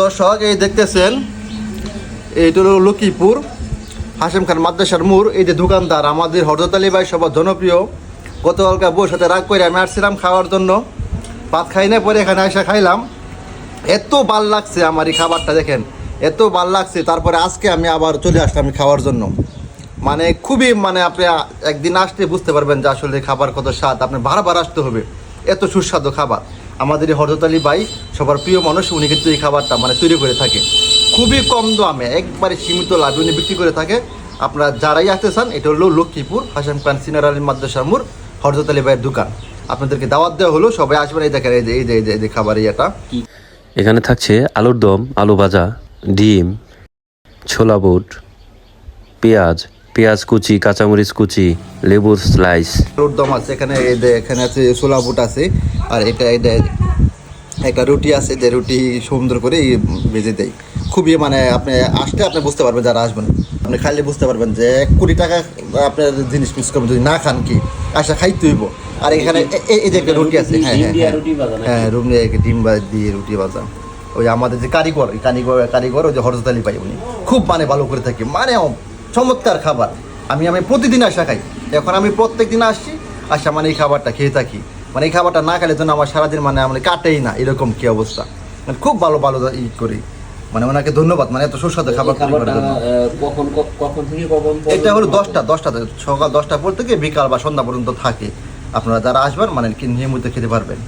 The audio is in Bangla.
দর্শক, এই দেখতেছেন, এইটা হলো লক্ষ্মীপুর হাসিম খান মাদ্রাসার মোড়, এই যে দোকানদার আমাদের হরদত আলী ভাই সবার জনপ্রিয়। গতকালকে বউর সাথে রাগ করে আমি আসছিলাম খাওয়ার জন্য। ভাত খাই না পরে এখানে এসে খাইলাম। এত ভালো লাগছে আমার এই খাবারটা, দেখেন। এত ভালো লাগছে, তারপরে আজকে আমি আবার চলে আসলাম খাওয়ার জন্য। মানে খুবই মানে আপনি একদিন আসলে বুঝতে পারবেন যে আসলে খাবার কত স্বাদ আপনি বারবার আসতে হবে। এত সুস্বাদু খাবার। আমাদের এই ভাই, সবার প্রিয় মানুষ, উনি কিন্তু এই খাবারটা মানে তৈরি করে থাকে। খুবই কম দামে, একবারে সীমিত লাভে উনি বিক্রি করে থাকে। আপনারা যারাই আসতে চান, এটা হলো লক্ষ্মীপুর, হাসান খান সিনার আলী মাদ্রাসার মোড়, হরদত দোকান। আপনাদেরকে দাওয়াত দেওয়া হলো, সবাই আসবেন, এই দেখেন এই যে, এই যে- এই যে খাবার ইয়েটা। এখানে থাকছে আলুর দম, আলু ভাজা, ডিম, ছোলা বুট, পেঁয়াজ পেঁয়াজ কুচি, কাঁচামরিচ কুচি, লেবুর স্লাইস আলুর দম আছে এখানে এখানে আছে ছোলা বুট আছে, আর এটা একটা রুটি আছে, যে রুটি সুন্দর করে ভেজে দেয়। খুবই মানে আপনি আসলে আপনি বুঝতে পারবেন যারা আসবেন। আপনি খাইলে বুঝতে পারবেন যে এক কোটি টাকা আপনার জিনিস মিস করবেন, যদি না খান কি? আসা খাইতে হইব। আর এখানে এই যে একটা রুটি আছে হ্যাঁ হ্যাঁ হ্যাঁ। হ্যাঁ রুম ডিম দিয়ে রুটি ভাজা। ওই আমাদের যে কারিগর কারিগর কারিগর, ওই যে হরজত আলী পাই উনি। খুব মানে ভালো করে থাকে। মানে চমৎকার খাবার। আমি আমি প্রতিদিন আসা খাই। এখন আমি প্রত্যেক দিন আসছি আসা মানে এই খাবারটা খেয়ে থাকি। মানে এই খাবারটা না খেলে জন্য আমার সারাদিন মানে আমার কাটেই না এরকম কি অবস্থা? মানে খুব ভালো ভালো ই করি। মানে ওনাকে ধন্যবাদ মানে এত সুস্বাদু খাবার কখন কখন থেকে কখন এটা হলো দশটা দশটা সকাল দশটা পর থেকে বিকাল বা সন্ধ্যা পর্যন্ত থাকে। আপনারা যারা আসবেন মানে কি নিয়মিত খেতে পারবেন।